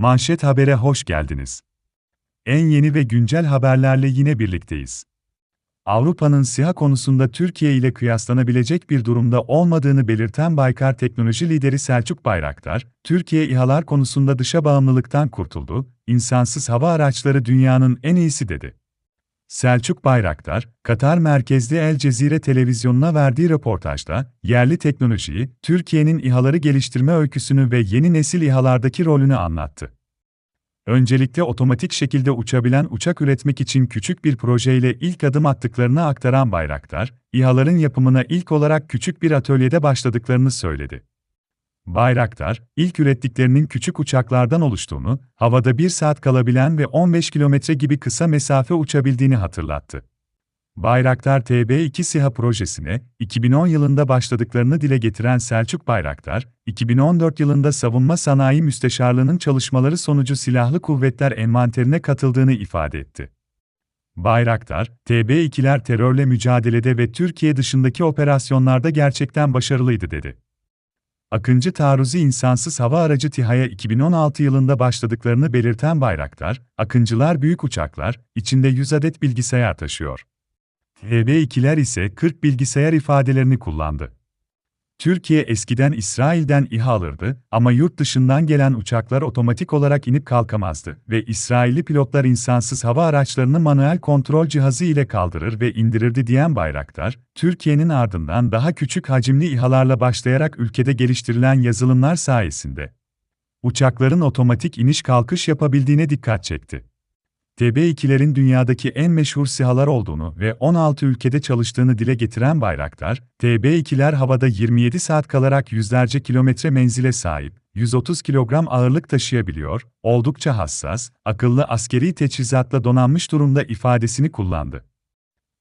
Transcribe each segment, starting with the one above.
Manşet Haber'e hoş geldiniz. En yeni ve güncel haberlerle yine birlikteyiz. Avrupa'nın SİHA konusunda Türkiye ile kıyaslanabilecek bir durumda olmadığını belirten Baykar Teknoloji lideri Selçuk Bayraktar, Türkiye İHA'lar konusunda dışa bağımlılıktan kurtuldu, insansız hava araçları dünyanın en iyisi dedi. Selçuk Bayraktar, Katar merkezli El Cezire televizyonuna verdiği röportajda, yerli teknolojiyi, Türkiye'nin İHA'ları geliştirme öyküsünü ve yeni nesil İHA'lardaki rolünü anlattı. Öncelikle otomatik şekilde uçabilen uçak üretmek için küçük bir projeyle ilk adım attıklarını aktaran Bayraktar, İHA'ların yapımına ilk olarak küçük bir atölyede başladıklarını söyledi. Bayraktar, ilk ürettiklerinin küçük uçaklardan oluştuğunu, havada bir saat kalabilen ve 15 kilometre gibi kısa mesafe uçabildiğini hatırlattı. Bayraktar TB2 SİHA projesine 2010 yılında başladıklarını dile getiren Selçuk Bayraktar, 2014 yılında Savunma Sanayi Müsteşarlığı'nın çalışmaları sonucu silahlı kuvvetler envanterine katıldığını ifade etti. Bayraktar, TB2'ler terörle mücadelede ve Türkiye dışındaki operasyonlarda gerçekten başarılıydı dedi. Akıncı taarruzi insansız hava aracı TİHA'ya 2016 yılında başladıklarını belirten Bayraktar, Akıncılar büyük uçaklar, içinde 100 adet bilgisayar taşıyor. TB2'ler ise 40 bilgisayar ifadelerini kullandı. Türkiye eskiden İsrail'den İHA alırdı ama yurt dışından gelen uçaklar otomatik olarak inip kalkamazdı ve İsrailli pilotlar insansız hava araçlarını manuel kontrol cihazı ile kaldırır ve indirirdi diyen Bayraktar, Türkiye'nin ardından daha küçük hacimli İHA'larla başlayarak ülkede geliştirilen yazılımlar sayesinde uçakların otomatik iniş kalkış yapabildiğine dikkat çekti. TB2'lerin dünyadaki en meşhur SİHA'lar olduğunu ve 16 ülkede çalıştığını dile getiren Bayraktar, TB2'ler havada 27 saat kalarak yüzlerce kilometre menzile sahip, 130 kilogram ağırlık taşıyabiliyor, oldukça hassas, akıllı askeri teçhizatla donanmış durumda ifadesini kullandı.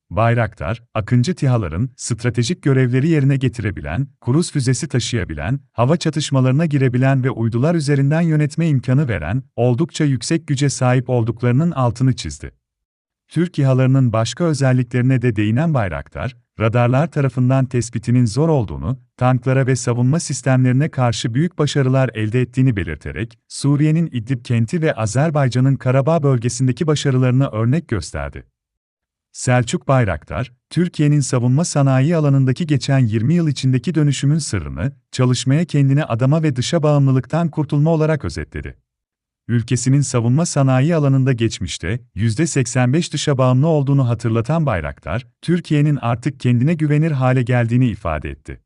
Bayraktar, Akıncı TİHA'ların stratejik görevleri yerine getirebilen, kruz füzesi taşıyabilen, hava çatışmalarına girebilen ve uydular üzerinden yönetme imkanı veren, oldukça yüksek güce sahip olduklarının altını çizdi. Türk İHA'larının başka özelliklerine de değinen Bayraktar, radarlar tarafından tespitinin zor olduğunu, tanklara ve savunma sistemlerine karşı büyük başarılar elde ettiğini belirterek, Suriye'nin İdlib kenti ve Azerbaycan'ın Karabağ bölgesindeki başarılarını örnek gösterdi. Selçuk Bayraktar, Türkiye'nin savunma sanayi alanındaki geçen 20 yıl içindeki dönüşümün sırrını, çalışmaya kendine adama ve dışa bağımlılıktan kurtulma olarak özetledi. Ülkesinin savunma sanayi alanında geçmişte %85 dışa bağımlı olduğunu hatırlatan Bayraktar, Türkiye'nin artık kendine güvenir hale geldiğini ifade etti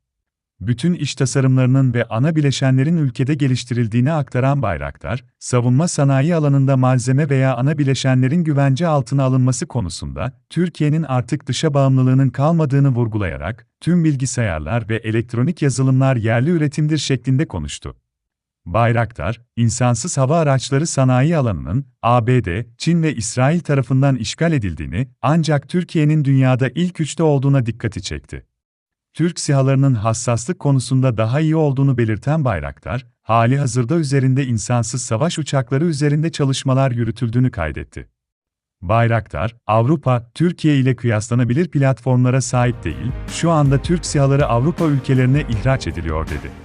bütün iş tasarımlarının ve ana bileşenlerin ülkede geliştirildiğini aktaran Bayraktar, savunma sanayi alanında malzeme veya ana bileşenlerin güvence altına alınması konusunda Türkiye'nin artık dışa bağımlılığının kalmadığını vurgulayarak tüm bilgisayarlar ve elektronik yazılımlar yerli üretimdir şeklinde konuştu. Bayraktar, insansız hava araçları sanayi alanının ABD, Çin ve İsrail tarafından işgal edildiğini ancak Türkiye'nin dünyada ilk üçte olduğuna dikkati çekti. Türk sihalarının hassaslık konusunda daha iyi olduğunu belirten Bayraktar, hali hazırda üzerinde insansız savaş uçakları üzerinde çalışmalar yürütüldüğünü kaydetti. Bayraktar, Avrupa, Türkiye ile kıyaslanabilir platformlara sahip değil, şu anda Türk sihaları Avrupa ülkelerine ihraç ediliyor dedi.